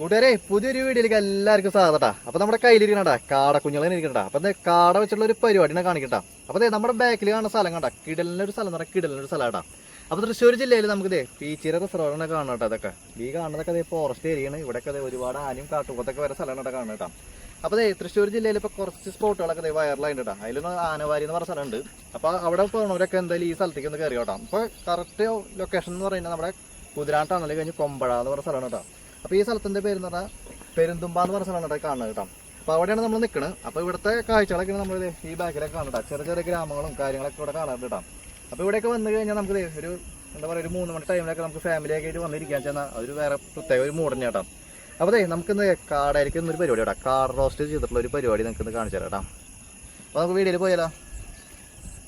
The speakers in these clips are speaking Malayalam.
കൂട്ടുകാരെ പുതിയൊരു വീഡിയോയിലേക്ക് എല്ലാവർക്കും സ്വാഗതം അപ്പൊ നമ്മുടെ കയ്യിലിരിക്കണ കാട കുഞ്ഞുങ്ങളെ ഇരിക്കണ്ട അപ്പൊ ദേ കാട വെച്ചുള്ള ഒരു പരിപാടിനെ കാണിക്കട്ടാ. അപ്പൊ ദേ നമ്മുടെ ബാക്കിൽ കാണുന്ന സ്ഥലം കണ്ട ഒരു സ്ഥലം എന്ന് പറഞ്ഞാൽ കിടലിന്റെ ഒരു സ്ഥലമാട്ടാ അപ്പൊ തൃശ്ശൂർ ജില്ലയിൽ നമുക്ക് ദേ പീച്ചിര റിസർവാണ് കാണണം കേട്ടോ അതൊക്കെ ഈ കാണുന്നതൊക്കെ അതേ ഫോറസ്റ്റ് ഏരിയയാണ് ഇവിടെയൊക്കെ ദേ ഒരുപാട് ആനയും കാട്ടുപോത്തൊക്കെ വരെ സ്ഥലമാണ് കേട്ടോ കാണുന്നത് കേട്ടോ അപ്പൊ ദേ തൃശ്ശൂർ ജില്ലയിൽ ഇപ്പൊ കുറച്ച് സ്പോട്ടുകളൊക്കെ ദേ വൈറലായിട്ട് കേട്ടോ അതിലൊന്ന് ആനവാരി എന്ന് പറഞ്ഞ സ്ഥലമുണ്ട് അപ്പൊ അവിടെ പോകുന്നവരൊക്കെ എന്തായാലും ഈ സ്ഥലത്തേക്ക് ഒന്ന് കയറി കേട്ടോ അപ്പൊ കറക്റ്റ് ലൊക്കേഷൻ എന്ന് പറയുന്നത് നമ്മുടെ കുതിരാട്ടാണല്ലേ കഴിഞ്ഞ് കൊമ്പഴ എന്ന് പറഞ്ഞ സ്ഥലമാണ് കേട്ടോ അപ്പോൾ ഈ സ്ഥലത്തിന്റെ പേര് എന്ന് പറഞ്ഞാൽ പെരുന്തുമ്പ എന്ന് പറഞ്ഞ സ്ഥലമാണ് കാണുന്നത് കേട്ടോ. അപ്പോൾ അവിടെയാണ് നമ്മൾ നിൽക്കുന്നത് അപ്പോൾ ഇവിടുത്തെ കാഴ്ചകളൊക്കെ നമ്മൾ ഈ ബാക്കിലൊക്കെ കാണുന്നത് ചെറിയ ചെറിയ ഗ്രാമങ്ങളും കാര്യങ്ങളൊക്കെ ഇവിടെ കാണാറുണ്ട് കേട്ടോ. അപ്പോൾ ഇവിടെയൊക്കെ വന്നു കഴിഞ്ഞാൽ നമുക്ക് ഒരു എന്താ പറയുക ഒരു മൂന്ന് മണി ടൈമിലൊക്കെ നമുക്ക് ഫാമിലിയൊക്കെ ആയിട്ട് വന്നിരിക്കാൻ ചെന്നാൽ ഒരു വേറെ പ്രത്യേക ഒരു മൂടന്നെ കേട്ടോ അപ്പോൾ ദേ നമുക്കിന്ന് കാടായിരിക്കും ഒരു പരിപാടി കേട്ടോ. കാർ റോസ്റ്റ് ചെയ്തിട്ടുള്ള ഒരു പരിപാടി നമുക്ക് ഇന്ന് കാണിച്ചു തരാം കേട്ടോ. അപ്പോൾ നമുക്ക് വീഡിയോയിൽ പോയാലോ?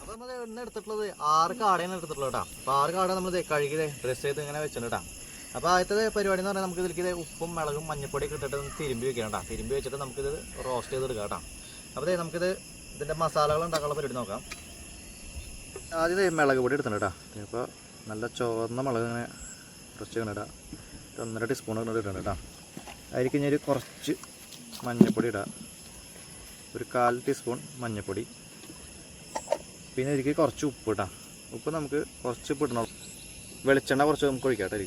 അപ്പോൾ നമ്മൾ ഇന്ന് എടുത്തിട്ടുള്ളത് ആറ് കാടയാണ് എടുത്തിട്ടുള്ളത് കേട്ടോ. അപ്പോൾ ആറ് കാട നമ്മൾ കഴുകി ഡ്രസ്സ് ചെയ്ത് ഇങ്ങനെ വെച്ചിട്ടുണ്ട് കേട്ടോ. അപ്പോൾ ആദ്യത്തെ പരിപാടി എന്ന് പറഞ്ഞാൽ നമുക്ക് ഇതിലേക്ക് ഇത് ഉപ്പും മുളകും മഞ്ഞപ്പൊടിയൊക്കെ ഇട്ടിട്ട് തിരുമ്പി വെക്കണം കേട്ടോ. തിരുമ്പി വെച്ചിട്ട് നമുക്കിത് റോസ്റ്റ് ചെയ്തെടുക്കാം കേട്ടോ. അപ്പോൾ നമുക്കിത് ഇതിന്റെ മസാലകൾ ഉണ്ടാക്കാനുള്ള പരിപാടി നോക്കാം. ആദ്യം മുളക് പൊടി എടുത്തിട്ടുണ്ട് കേട്ടോ. ഇപ്പോൾ നല്ല ചുവന്ന മുളക് ഇങ്ങനെ കുറച്ച് ഇങ്ങനെ ഇടാം. ഒന്നര ടീസ്പൂൺ ഇങ്ങനെ കേട്ടോ. അതിലേക്ക് ഞാൻ കുറച്ച് മഞ്ഞപ്പൊടി ഇടാം. ഒരു കാൽ ടീസ്പൂൺ മഞ്ഞപ്പൊടി. പിന്നെ ഇതിലേക്ക് കുറച്ച് ഉപ്പ് ഇടാം. ഉപ്പ് നമുക്ക് കുറച്ച് ഉപ്പ് ഇടണം. വെളിച്ചെണ്ണ കുറച്ച് നമുക്ക് ഒഴിക്കാം കേട്ടോ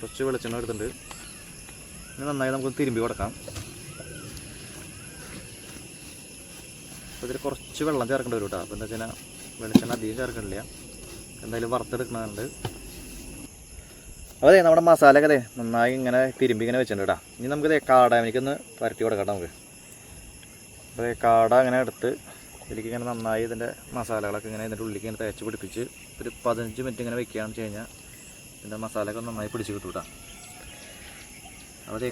കുറച്ച് വെളിച്ചെണ്ണ എടുത്തിട്ടുണ്ട്. ഇനി നന്നായി നമുക്ക് തിരുമ്പി കൊടുക്കാം. അപ്പോൾ ഇതിൽ കുറച്ച് വെള്ളം ചേർക്കേണ്ടി വരും കേട്ടോ. അപ്പോൾ എന്താ വെച്ചാൽ വെളിച്ചെണ്ണ അധികം ചേർക്കണില്ല. എന്തായാലും വറുത്തെടുക്കണുണ്ട്. അതെ നമ്മുടെ മസാലയൊക്കെ അതെ നന്നായി ഇങ്ങനെ തിരുമ്പി ഇങ്ങനെ വെച്ചിട്ടുണ്ട് കേട്ടോ. ഇനി നമുക്കിത് കാട എനിക്കൊന്ന് പരട്ടി കൊടുക്കാം നമുക്ക്. അപ്പോൾ കാട അങ്ങനെ എടുത്ത് ഇതിലേക്ക് ഇങ്ങനെ നന്നായി ഇതിന്റെ മസാലകളൊക്കെ ഇങ്ങനെ ഇതിന്റെ ഉള്ളിലേക്ക് ഇങ്ങനെ തേച്ച് പിടിപ്പിച്ച് ഒരു പതിനഞ്ച് മിനിറ്റ് ഇങ്ങനെ വെക്കുകയാണെന്ന് വെച്ച് കഴിഞ്ഞാൽ ഇതിന്റെ മസാലയൊക്കെ നന്നായി പിടിച്ച് കിട്ടും കേട്ടോ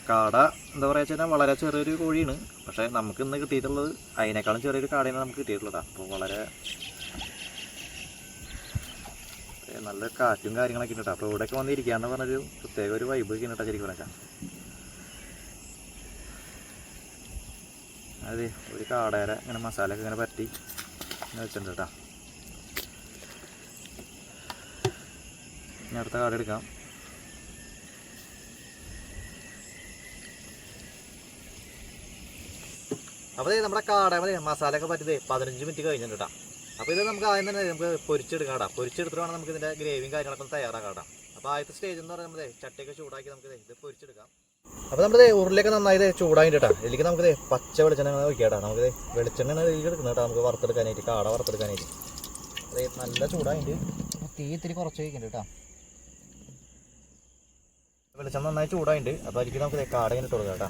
കാട എന്താ പറയുക വെച്ചാൽ വളരെ ചെറിയൊരു കോഴിയാണ്. പക്ഷേ നമുക്ക് ഇന്ന് കിട്ടിയിട്ടുള്ളത് അതിനേക്കാളും ചെറിയൊരു കാടയാണ് നമുക്ക് കിട്ടിയിട്ടുള്ളതാണ് അപ്പോൾ വളരെ നല്ല കാറ്റും കാര്യങ്ങളൊക്കെ ഉണ്ട് അപ്പോൾ ഇവിടെയൊക്കെ വന്നിരിക്കാന്ന് പറഞ്ഞൊരു പ്രത്യേക ഒരു വൈബ് ഒക്കെ കേട്ടോ ശരിക്കും പറഞ്ഞാൽ. അതെ ഒരു കാടേരെ ഇങ്ങനെ മസാല ഒക്കെ ഇങ്ങനെ പറ്റി ഇങ്ങനെ വെച്ചിട്ടുണ്ട് കേട്ടോ ഇനി അടുത്ത കാർഡ് എടുക്കാം അപ്പോൾ നമ്മുടെ കാട മസാല ഒക്കെ പറ്റിയത് പതിനഞ്ച് മിനിറ്റ് കഴിഞ്ഞിട്ട് കേട്ടോ അപ്പോൾ ഇത് നമുക്ക് ആദ്യം തന്നെ നമുക്ക് പൊരിച്ചെടുക്കാം കേട്ടോ പൊരിച്ചെടുത്തിട്ട് വേണം നമുക്ക് ഇതിന്റെ ഗ്രേവിയും കാര്യങ്ങളൊക്കെ തയ്യാറാക്കാം കേട്ടോ അപ്പോൾ ആദ്യത്തെ സ്റ്റേജ് എന്ന് പറയുമ്പോൾ ചട്ടയൊക്കെ ചൂടാക്കി നമുക്ക് ഇത് പൊരിച്ചെടുക്കാം. അപ്പോൾ നമ്മുടെ ഉരുളിയൊക്കെ നന്നായി ചൂടായിട്ട് കേട്ടോ ഇതിലേക്ക് നമുക്ക് പച്ച വെളിച്ചെണ്ണ ഒഴിക്കാം കേട്ടോ നമുക്ക് വെളിച്ചെണ്ണ ഇതിലേക്ക് എടുക്കുന്നത് കേട്ടോ നമുക്ക് വറുത്തെടുക്കാനായിട്ട് കാട വറുത്തെടുക്കാനായിട്ട്. അതായത് നല്ല ചൂടായിട്ട് തീ ഇത്തിരി കുറച്ച് വയ്ക്കുന്നുണ്ട് കേട്ടോ വെളിച്ചെണ്ണ നന്നായി ചൂടായിട്ടുണ്ട് അപ്പോൾ അതിലേക്ക് നമുക്ക് കാട ഇങ്ങനെ കൊടുക്കാം കേട്ടോ.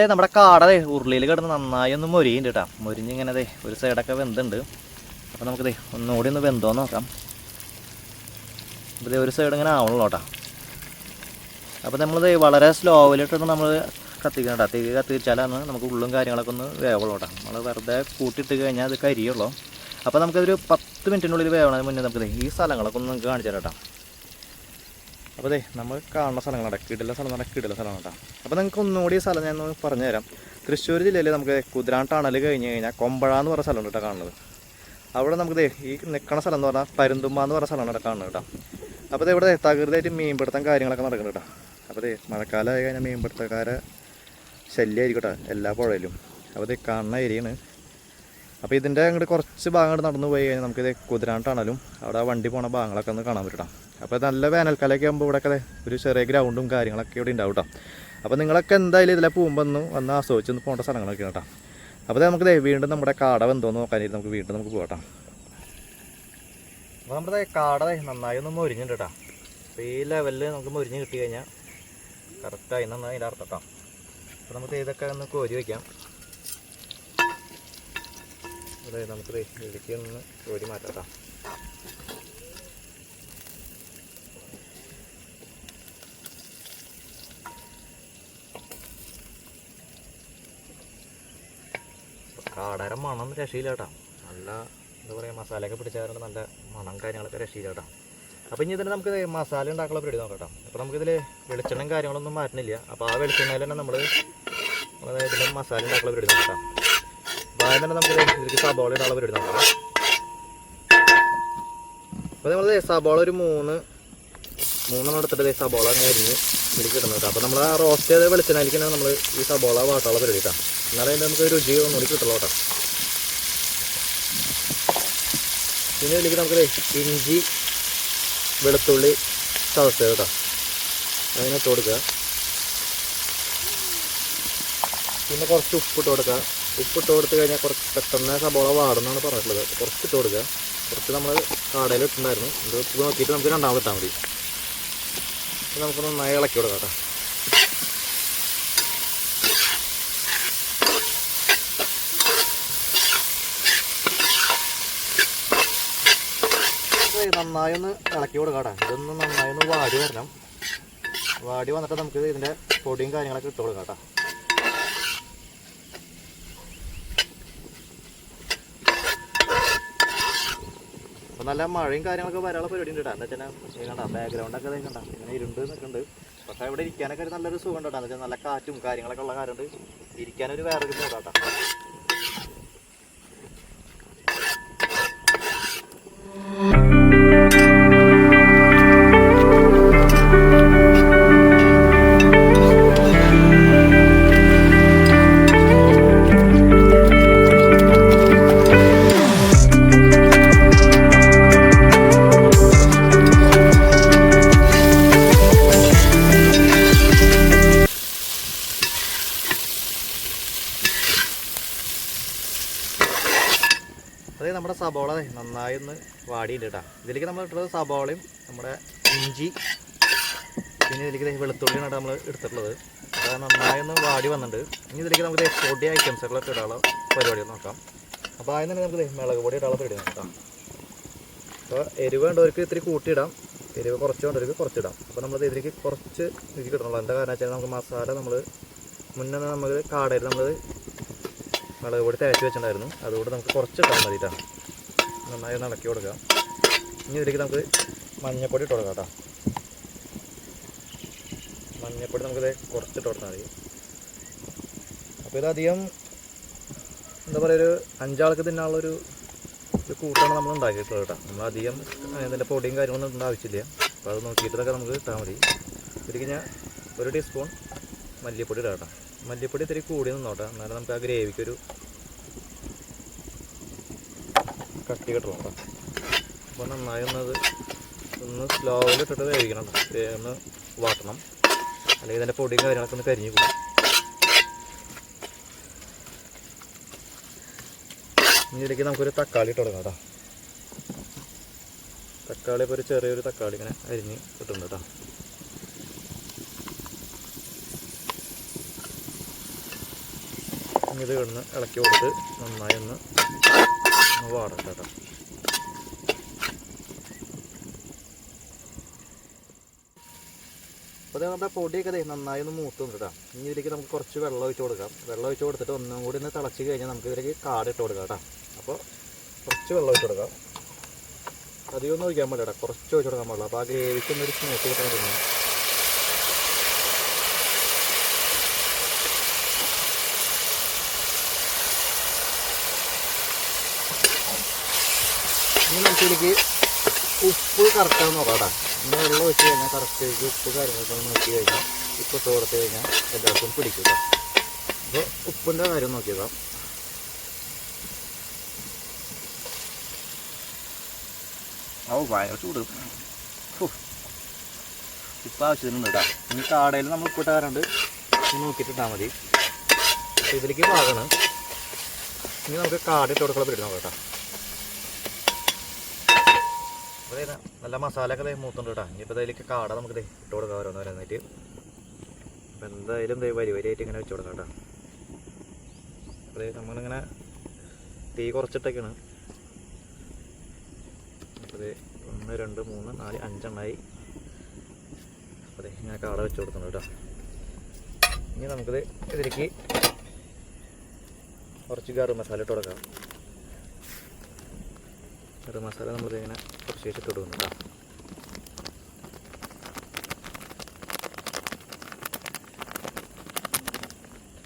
അതെ നമ്മുടെ കാടതെ ഉരുളിയിൽ കിടന്ന് നന്നായി ഒന്ന് മൊരിയുണ്ട് കേട്ടോ മൊരിഞ്ഞിങ്ങനെ അതെ ഒരു സൈഡൊക്കെ വെന്തുണ്ട്. അപ്പോൾ നമുക്ക് ദേ ഒന്നുകൂടി ഒന്ന് വെന്തോ നോക്കാം. അപ്പോൾ ഒരു സൈഡ് ഇങ്ങനെ ആവണല്ലോ കേട്ടോ അപ്പോൾ നമ്മൾ ദേ വളരെ സ്ലോവിലിട്ടാണ് നമ്മൾ കത്തിക്കണം കേട്ടോ തീ കത്തിച്ചാലാണ് നമുക്ക് ഉള്ളും കാര്യങ്ങളൊക്കെ ഒന്ന് വേവുള്ളൂ കേട്ടോ നമ്മൾ വെറുതെ കൂട്ടിയിട്ട് കഴിഞ്ഞാൽ അത് കരിയുള്ളൂ. അപ്പോൾ നമുക്കതൊരു പത്ത് മിനിറ്റിനുള്ളിൽ വേവണതിന് മുന്നേ നമുക്ക് ഈ സ്ഥലങ്ങളൊക്കെ ഒന്ന് കാണിച്ചു തരാം കേട്ടോ അപ്പോൾ അതെ നമ്മൾ കാണുന്ന സ്ഥലങ്ങൾ കിടില സ്ഥലം പറഞ്ഞാൽ സ്ഥലമാണ് കേട്ടോ. അപ്പോൾ നിങ്ങൾക്ക് ഒന്നുകൂടി സ്ഥലം ഞാൻ ഒന്ന് പറഞ്ഞുതരാം. തൃശ്ശൂർ ജില്ലയിൽ നമുക്ക് കുതിരാൻ ടണൽ കഴിഞ്ഞ് കഴിഞ്ഞാൽ കൊമ്പഴ എന്ന് പറഞ്ഞ സ്ഥലമാണ് കേട്ടോ കാണുന്നത്. അവിടെ നമുക്ക് ഈ നിൽക്കണ സ്ഥലം എന്ന് പറഞ്ഞാൽ പരുന്തുമ്പ എന്ന് പറഞ്ഞ സ്ഥലമാണ് കാണുന്നത് കേട്ടോ. അപ്പോൾ ഇവിടെ തകൃതായിട്ട് മീൻപിടുത്തം കാര്യങ്ങളൊക്കെ നടക്കുന്നു കേട്ടോ. അപ്പോൾ ദേ മഴക്കാലമായി കഴിഞ്ഞാൽ മീൻപിടുത്തക്കാരെ ശല്യമായിരിക്കും കേട്ടോ എല്ലാ പുഴയിലും. അപ്പോൾ ദേ കാണുന്ന ഏരിയയാണ് അപ്പോൾ ഇതിന്റെ അങ്ങോട്ട് കുറച്ച് ഭാഗങ്ങൾ നടന്നു പോയി കഴിഞ്ഞാൽ നമുക്കിത് കുതിരാണ്ടാണല്ലോ അവിടെ വണ്ടി പോണ ഭാഗങ്ങളൊക്കെ ഒന്ന് കാണാൻ പറ്റണം അപ്പോൾ നല്ല വേനൽക്കാലമൊക്കെ ആകുമ്പോൾ ഇവിടെയൊക്കെ ഒരു ചെറിയ ഗ്രൗണ്ടും കാര്യങ്ങളൊക്കെ ഇവിടെ ഉണ്ടാവും കേട്ടോ അപ്പോൾ നിങ്ങളൊക്കെ എന്തായാലും ഇതിലെ പോകുമ്പോൾ ഒന്ന് വന്ന് ആസ്വദിച്ച് ഒന്ന് പോകേണ്ട സ്ഥലങ്ങളൊക്കെ കേട്ടോ അപ്പോൾ നമുക്ക് വീണ്ടും നമ്മുടെ കാട എന്തോ നോക്കാനായിട്ട് നമുക്ക് വീണ്ടും നമുക്ക് പോകട്ടോ അപ്പോൾ നമ്മുടെ കാട നന്നായി ഒന്ന് മൊരിഞ്ഞിട്ടുണ്ട് കേട്ടോ ഈ ലെവലിൽ നമുക്ക് മൊരിഞ്ഞ് കിട്ടി കഴിഞ്ഞാൽ കറക്റ്റായി നന്നായി അതിന്റെ അർത്ഥം കേട്ടോ അപ്പോൾ നമുക്ക് ഇതൊക്കെ ഒന്ന് കോരി വയ്ക്കാം അതെ നമുക്ക് ഇടുക്കി ഒന്ന് ജോലി മാറ്റാം കാടര മണം രക്ഷയില്ല കേട്ടോ. നല്ല എന്താ പറയുക മസാലയൊക്കെ പിടിച്ചാറുണ്ട് നല്ല മണം കാര്യങ്ങളൊക്കെ രക്ഷയില്ല കേട്ടോ. അപ്പോൾ ഇനി ഇതിന് നമുക്ക് മസാല ഉണ്ടാക്കാനുള്ള പരിപാടി നോക്കാം കേട്ടോ. അപ്പോൾ നമുക്കിതിൽ വെളിച്ചെണ്ണയും കാര്യങ്ങളൊന്നും മാറ്റുന്നില്ല അപ്പോൾ ആ വെളിച്ചെണ്ണയിൽ തന്നെ നമ്മൾ ഇതിൽ മസാല ഉണ്ടാക്കാനുള്ള പരിപാടി നോക്കാം ആദ്യം തന്നെ നമുക്ക് ഇതിലേക്ക് സബോള അളവ് എടുത്ത് നോക്കാം അപ്പോൾ നമ്മൾ സബോള ഒരു മൂന്ന് മൂന്നെണ്ണം എടുത്തിട്ട് സബോള അങ്ങനെ അരിഞ്ഞ് ഇതിലേക്ക് ഇടുന്നത് അപ്പോൾ നമ്മൾ ആ റോസ്റ്റ് ചെയ്ത വെളിച്ചെണ്ണയിലേക്ക് നമ്മൾ ഈ സബോള വാട്ടാള പരിപാടി കേട്ടോ. എന്നാലേ നമുക്ക് രുചി ഒന്നുകൂടി കിട്ടുള്ളൂ കേട്ടോ. പിന്നെ ഇതിലേക്ക് നമുക്ക് ഇഞ്ചി വെളുത്തുള്ളി ചതച്ചത് കേട്ടോ. അതിനെ ഇട്ട് കൊടുക്കുക. പിന്നെ കുറച്ച് ഉപ്പിട്ട് കൊടുക്കുക. ഉപ്പിട്ട് കൊടുത്തു കഴിഞ്ഞാൽ കുറച്ച് പെട്ടെന്ന് സബോള വാടുന്നാണ് പറഞ്ഞിട്ടുള്ളത്. കുറച്ച് ഇട്ട് കൊടുക്കുക. കുറച്ച് നമ്മൾ കാടയിൽ ഇട്ടുണ്ടായിരുന്നു ഇത് ഉപ്പ് നോക്കിയിട്ട് നമുക്ക് രണ്ടാമത് ഇട്ടാൽ മതി. നമുക്ക് നന്നായി ഇളക്കി കൊടുക്കാം കേട്ടോ. നന്നായി ഒന്ന് ഇളക്കി കൊടുക്കാം ഇതൊന്ന് നന്നായി ഒന്ന് വാടി വരണം. വാടി വന്നിട്ട് നമുക്ക് ഇതിന്റെ പൊടിയും കാര്യങ്ങളൊക്കെ ഇട്ട് കൊടുക്കാം നല്ല മഴയും കാര്യങ്ങളൊക്കെ വരാനുള്ള പരിപാടി ഉണ്ട് കേട്ടോ എന്താ വെച്ചാൽ കണ്ട ബാക്ക്ഗ്രൗണ്ടൊക്കെ കണ്ട. ഇങ്ങനെ ഇരുണ്ട് നിൽക്കുന്നുണ്ട്. പക്ഷേ ഇവിടെ ഇരിക്കാനൊക്കെ ഒരു നല്ലൊരു സുഖം കേട്ടോ എന്താ വെച്ചാൽ നല്ല കാറ്റും കാര്യങ്ങളൊക്കെ ഉള്ള കാര്യമുണ്ട് ഇരിക്കാനൊരു വേറൊരു മൂടാട്ടോ അതെ കേട്ടോ ഇതിലേക്ക് നമ്മൾ ഇട്ടത് സബോളയും നമ്മുടെ ഇഞ്ചി പിന്നെ ഇതിലേക്ക് വെളുത്തുള്ളി വെളുത്തുള്ളിയാണ് കേട്ടോ നമ്മൾ എടുത്തിട്ടുള്ളത്. അത് നന്നായി ഒന്ന് വാടി വന്നിട്ടുണ്ട്. ഇനി ഇതിലേക്ക് നമുക്ക് പൊടി ഐറ്റംസുകളൊക്കെ ഇടാനുള്ള പരിപാടി നോക്കാം. അപ്പോൾ ആദ്യം തന്നെ നമുക്ക് മുളക് പൊടി ഇടാനുള്ള പരിപാടി നോക്കാം. അപ്പോൾ എരിവ് വേണ്ടവർക്ക് ഇത്തിരി കൂട്ടിയിടാം. എരിവ് കുറച്ച് വേണ്ടവർക്ക് കുറച്ചിടാം. അപ്പോൾ നമ്മൾ ഇതിലേക്ക് കുറച്ച് ഇതിലേക്ക് ഇടണല്ലോ എന്താ കാരണം വെച്ചാൽ നമുക്ക് മസാല നമ്മൾ മുന്നേ നമ്മൾ കാടയിൽ നമ്മൾ മുളക് പൊടി തേച്ച് വെച്ചിട്ടുണ്ടായിരുന്നു. അതുകൊണ്ട് നമുക്ക് കുറച്ച് ഇട്ടാൽ മതി കേട്ടോ നന്നായി ഒന്ന് ഇളക്കി കൊടുക്കാം. ഇനി ഇതിലേക്ക് നമുക്ക് മഞ്ഞപ്പൊടി ഇട്ട് കൊടുക്കാം കേട്ടോ. മഞ്ഞപ്പൊടി നമുക്കിത് കുറച്ചിട്ട് കൊടുത്താൽ മതി. അപ്പോൾ ഇതധികം എന്താ പറയുക ഒരു അഞ്ചാൾക്ക് തിന്നാനുള്ളൊരു ഒരു കൂട്ടാണ് നമ്മൾ ഉണ്ടാക്കിയിട്ടുള്ളത് കേട്ടോ. നമ്മൾ അധികം ഇതിന്റെ പൊടിയും കാര്യങ്ങളൊന്നും ഇടേണ്ട ആവശ്യമില്ല. അപ്പോൾ അത് നോക്കിയിട്ടൊക്കെ നമുക്ക് ഇട്ടാൽ മതി. ഇതിലേക്ക് ഞാൻ ഒരു ടീസ്പൂൺ മല്ലിപ്പൊടി ഇടാം കേട്ടോ. മല്ലിപ്പൊടി ഇത്തിരി കൂടി നിന്നോട്ടെ. എന്നാലും നമുക്ക് ആ ഗ്രേവിക്ക് ഒരു കട്ടി കിട്ടണം കേട്ടോ അപ്പോൾ നന്നായി ഒന്നത് ഒന്ന് സ്ലോയിൽ ഇട്ടിട്ട് വേവിക്കണം. ഒന്ന് വാട്ടണം. അല്ലെങ്കിൽ ഇതിന്റെ പൊടിയും കാര്യങ്ങളൊക്കെ ഒന്ന് കരിഞ്ഞു പോകും ഇതിലേക്ക് നമുക്കൊരു തക്കാളി ഇട്ട് കൊടുക്കാം കേട്ടോ. തക്കാളി ഇപ്പോൾ ഒരു ചെറിയൊരു തക്കാളി ഇങ്ങനെ അരിഞ്ഞ് കിട്ടുന്നുണ്ട് കേട്ടോ. ഇത് കിടന്ന് ഇളക്കി കൊടുത്ത് നന്നായി ഒന്ന് ഒന്ന് വാടട്ടെ കേട്ടോ അപ്പോൾ നമ്മുടെ പൊടിയൊക്കെ ദേ നന്നായി ഒന്ന് മൂത്ത് വന്നിട്ടാ. ഇനി ഇതിലേക്ക് നമുക്ക് കുറച്ച് വെള്ളം ഒഴിച്ച് കൊടുക്കാം. വെള്ളം ഒഴിച്ച് കൊടുത്തിട്ട് ഒന്നും കൂടി ഒന്ന് തിളച്ച് കഴിഞ്ഞാൽ നമുക്ക് ഇതിലേക്ക് കാട് ഇട്ട് കൊടുക്കാം കേട്ടോ. അപ്പോൾ കുറച്ച് വെള്ളം ഒഴിച്ച് കൊടുക്കാം. അധികം ഒന്നും ഒഴിക്കാൻ പാടില്ല കുറച്ച് ഒഴിച്ച് കൊടുക്കാൻ പാടില്ല. അപ്പോൾ ആ ഗ്രേവിക്കൊന്നൊരു സ്മൂത്ത് കിട്ടാൻ പിന്നെ കുറച്ച് ഇതിലേക്ക് ഉപ്പ് കറക്റ്റാൻ നോക്കാം ഇന്ന് വെള്ളം ഒഴിച്ച് കഴിഞ്ഞാൽ കറക്റ്റ് ഉപ്പ് കാര്യങ്ങളൊക്കെ നോക്കി കഴിഞ്ഞാൽ ഉപ്പ് തോർത്ത് കഴിഞ്ഞാൽ എല്ലാവർക്കും പിടിക്കുക അപ്പോൾ ഉപ്പിന്റെ കാര്യം നോക്കിയതാണ് ഓ ഭയങ്കര ചൂട്. ഇപ്പം ആവശ്യത്തിനുണ്ട് ഇടാം ഇനി കാടയിൽ നമ്മൾ ഉപ്പിട്ട കാരുണ്ട് നോക്കിയിട്ടിട്ടാൽ മതി. ഇതിലേക്ക് പാകണം. ഇനി നമുക്ക് കാട് ഇട്ട് കൊടുക്കുള്ള നോക്കാം ഇവിടെ നല്ല മസാലയൊക്കെ മൂത്തുണ്ട് കേട്ടോ. ഇനിയിപ്പോൾ അതിലേക്ക് കാട നമുക്ക് ഇട്ട് കൊടുക്കാൻ ഓരോന്ന് വരുന്നിട്ട് അപ്പോൾ എന്തായാലും ദേ വരി വരിയായിട്ട് ഇങ്ങനെ വെച്ച് കൊടുക്കാം കേട്ടോ. അപ്പോൾ നമ്മളിങ്ങനെ തീ കുറച്ചിട്ടൊക്കെയാണ്. അപ്പോൾ ദേ ഒന്ന് രണ്ട് മൂന്ന് നാല് അഞ്ചെണ്ണായി. അപ്പോൾ ഇങ്ങനെ കാട വെച്ച് കൊടുക്കുന്നുണ്ട് കേട്ടോ. ഇനി നമുക്കിത് ഇതിലേക്ക് കുറച്ച് ഗരം മസാല ഇട്ട് കൊടുക്കാം. ഗരം മസാല നമ്മൾ ഇങ്ങനെ കുറച്ച് ശേഷം തൊടുന്നു കേട്ടോ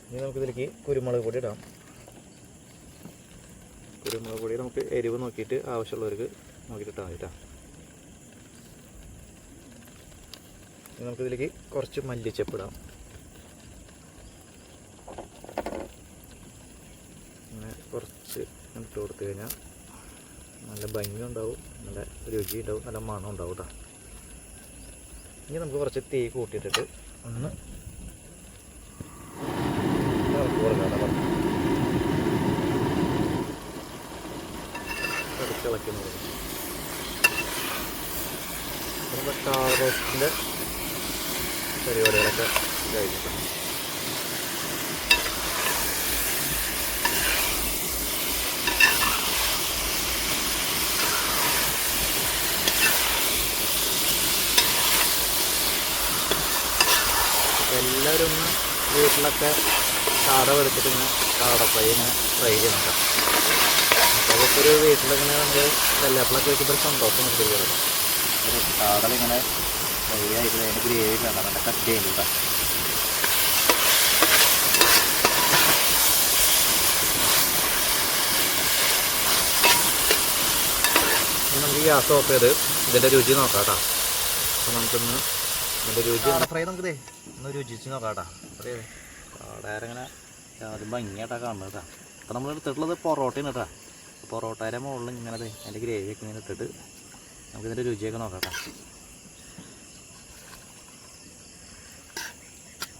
ഇനി നമുക്കിതിലേക്ക് കുരുമുളക് പൊടി ഇടാം. കുരുമുളക് പൊടി നമുക്ക് എരിവ് നോക്കിയിട്ട് ആവശ്യമുള്ളവർക്ക് നോക്കിയിട്ട് ഇട്ടാൽ മതി കേട്ടോ നമുക്കിതിലേക്ക് കുറച്ച് മല്ലിച്ചപ്പ് ഇടാം. കുറച്ച് ഇട്ട് കൊടുത്തു കഴിഞ്ഞാൽ നല്ല ഭംഗി ഉണ്ടാവും നല്ല രുചി ഉണ്ടാവും നല്ല മണം ഉണ്ടാവും കേട്ടോ ഇനി നമുക്ക് കുറച്ച് തീ കൂട്ടിയിട്ടിട്ട് ഒന്ന് ഇളക്കി കൊടുക്കാം പരിപാടികളൊക്കെ കഴിഞ്ഞിട്ടുണ്ട് എല്ലാവരും ഒന്ന് വീട്ടിലൊക്കെ കാട വെളുത്തിട്ട് ഇങ്ങനെ കാട ഫ്രൈ ഇങ്ങനെ ഫ്രൈ ചെയ്യുന്നുണ്ട്. അപ്പോൾ അതൊക്കെ ഒരു വീട്ടിലിങ്ങനെ നമ്മൾ വെള്ളാപ്പിളൊക്കെ വെക്കുമ്പോൾ സന്തോഷം കയറും ഒരു കാടലിങ്ങനെ ഫ്രൈ ആയിട്ട് അതിന്റെ ഗ്രേവി വേണം നല്ല കട്ട് ചെയ്യുന്നുണ്ട് നമുക്ക് ഗ്യാസ് ഓഫ് ചെയ്ത് ഇതിന്റെ രുചി നോക്കാം കേട്ടോ. അപ്പോൾ നമുക്കൊന്ന് ഇതിന്റെ രുചി ഫ്രൈ നമുക്ക് ദേ ഒന്ന് രുചിച്ച് നോക്കാം കേട്ടോ. അതെ ഇങ്ങനെ അത് ഭംഗിയായിട്ടാണ് കാണുന്നത് കേട്ടോ അപ്പോൾ നമ്മൾ എടുത്തിട്ടുള്ളത് പൊറോട്ടയാണ് കേട്ടോ പൊറോട്ടയുടെ മുകളിൽ ഇങ്ങനെ അതിന്റെ ഗ്രേവിയൊക്കെ ഇങ്ങനെ ഇട്ടിട്ട് നമുക്കിതിന്റെ രുചിയൊക്കെ നോക്കാം കേട്ടോ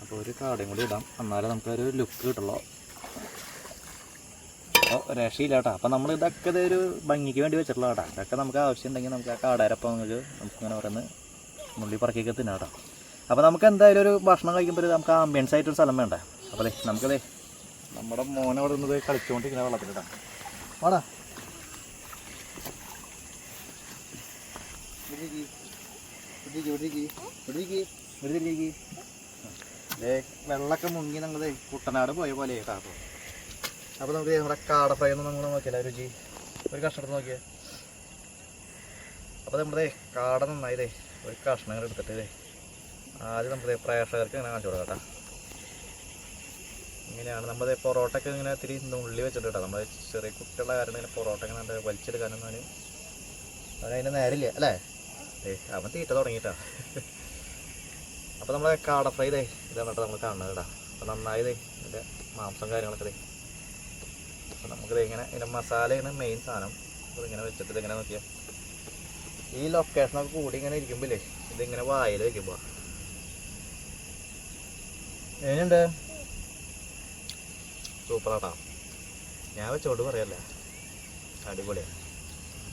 അപ്പോൾ ഒരു കാടയും കൂടി ഇടാം. എന്നാലേ നമുക്കൊരു ലുക്ക് കിട്ടുള്ളൂ. അപ്പോൾ രക്ഷയില്ല കേട്ടോ അപ്പോൾ നമ്മൾ ഇതൊക്കെ ഒരു ഭംഗിക്ക് വേണ്ടി വെച്ചിട്ടുള്ള കേട്ടോ ഇതൊക്കെ നമുക്ക് ആവശ്യമുണ്ടെങ്കിൽ നമുക്ക് ആ കാടേരപ്പം നമുക്ക് നമുക്കിങ്ങനെ പറയുന്നത് നുള്ളി പറക്കിയൊക്കെ തിന്നാം കേട്ടോ അപ്പോൾ നമുക്ക് എന്തായാലും ഒരു ഭക്ഷണം കഴിക്കുമ്പോൾ നമുക്ക് ആംബിയൻസ് ആയിട്ടൊരു സ്ഥലം വേണ്ടേ? അപ്പോൾ നമുക്കതേ. നമ്മുടെ മോനെ അവിടെ നിന്ന് കളിച്ചുകൊണ്ടിരിക്കുന്ന വെള്ളത്തിലിടാം. വാടാ. വെള്ളമൊക്കെ മുങ്ങി നമ്മൾ കുട്ടനാട് പോയ പോലെ കാട്ടോ അപ്പോൾ നമുക്ക് ദേ നമ്മുടെ കാട ഫ്രൈ ഒന്ന് നമ്മൾ നോക്കിയാലോ രുചി. ഒരു കഷ്ണം നോക്കിയേ. അപ്പോൾ നമ്മുടെ കാട നന്നായി ദേ ഒരു കഷ്ണം ഇങ്ങനെ എടുത്തിട്ട് ദേ ആദ്യം നമ്മുടെ പ്രേക്ഷകർക്ക് ഇങ്ങനെ കാണിച്ചു കൊടുക്കാം കേട്ടോ. ഇങ്ങനെയാണ്. നമ്മുടെ പൊറോട്ട ഒക്കെ ഇങ്ങനെ ഇത്തിരി ഉള്ളി വെച്ചിട്ട് കേട്ടോ. നമ്മൾ ചെറിയ കുട്ടികളുടെ കാരണം ഇങ്ങനെ പൊറോട്ട ഇങ്ങനെ കണ്ട് വലിച്ചെടുക്കാനൊന്നും അവന് അവനതിന്റെ നേരില്ല അല്ലേ? ഏ അവൻ തീറ്റ തുടങ്ങിയിട്ടാ. അപ്പോൾ നമ്മളെ കാട ഫ്രൈ ഇതേ ഇതാണ് കേട്ടോ നമ്മൾ കാണുന്നത് കേട്ടോ. അപ്പോൾ നന്നായതേ ഇതിന്റെ മാംസം കാര്യങ്ങളൊക്കെ ഇതേ അപ്പോൾ നമുക്ക് ഇങ്ങനെ ഇതിന്റെ മസാലയാണ് മെയിൻ സാധനം. അപ്പോൾ ഇങ്ങനെ വെച്ചിട്ട് ഇതിങ്ങനെ നോക്കിയാൽ ഈ ലൊക്കേഷനൊക്കെ കൂടി ഇങ്ങനെ ഇരിക്കുമ്പോഴേ ഇതിങ്ങനെ വായിൽ വയ്ക്കുമ്പോൾ എങ്ങനെയുണ്ട്? സൂപ്പറാട്ടാ ഞാൻ വെച്ചോണ്ട് പറയല്ലേ? അടിപൊളിയാണ്.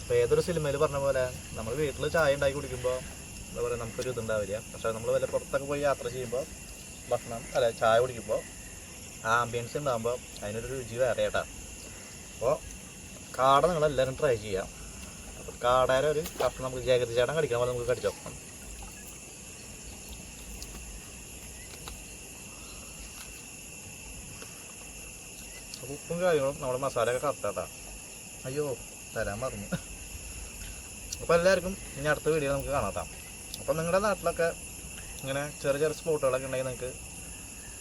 അപ്പോൾ ഏതൊരു സിനിമയിൽ പറഞ്ഞ പോലെ നമ്മൾ വീട്ടിൽ ചായ ഉണ്ടാക്കി കുടിക്കുമ്പോൾ എന്താ പറയുക നമുക്കൊരു ഇതുണ്ടാവില്ല. പക്ഷേ നമ്മൾ വല്ല പുറത്തൊക്കെ പോയി യാത്ര ചെയ്യുമ്പോൾ ഭക്ഷണം അല്ല ചായ കുടിക്കുമ്പോൾ ആ ആംബിയൻസ് ഉണ്ടാകുമ്പോൾ അതിനൊരു രുചി വേറെ കേട്ടാ അപ്പോൾ കാട നിങ്ങളെല്ലാവരും ട്രൈ ചെയ്യാം. അപ്പോൾ കാടയുടെ ഒരു കഷ്ണം നമുക്ക് ജാഗ്രത ചേട്ടൻ കടിക്കാൻ പോലെ നമുക്ക് കടിച്ചു അപ്പോൾ ഉപ്പും കാര്യങ്ങളും നമ്മുടെ മസാലയൊക്കെ കറക്റ്റാട്ടാ അയ്യോ തരാൻ മറന്നു. അപ്പോൾ എല്ലാവർക്കും ഇനി അടുത്ത വീഡിയോ നമുക്ക് കാണാത്താം അപ്പോൾ നിങ്ങളുടെ നാട്ടിലൊക്കെ ഇങ്ങനെ ചെറിയ ചെറിയ സ്പോട്ടുകളൊക്കെ ഉണ്ടെങ്കിൽ നിങ്ങൾക്ക്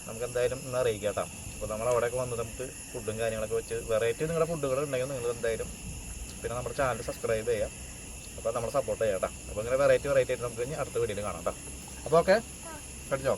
നമുക്ക് എന്തായാലും ഇന്ന് അറിയിക്കാം കേട്ടോ അപ്പോൾ നമ്മൾ അവിടെയൊക്കെ വന്ന് നമുക്ക് ഫുഡും കാര്യങ്ങളൊക്കെ വെച്ച് വെറൈറ്റി നിങ്ങളുടെ ഫുഡുകൾ ഉണ്ടെങ്കിൽ നിങ്ങൾ എന്തായാലും പിന്നെ നമ്മുടെ ചാനൽ സബ്സ്ക്രൈബ് ചെയ്യാം. അപ്പോൾ നമ്മൾ സപ്പോർട്ട് ചെയ്യാം കേട്ടോ അപ്പോൾ ഇങ്ങനെ വെറൈറ്റി വെറൈറ്റി ആയിട്ട് നമുക്ക് ഇനി അടുത്ത വീഡിയോയിൽ കാണാം കേട്ടോ അപ്പോൾ ഓക്കെ കടിച്ചോ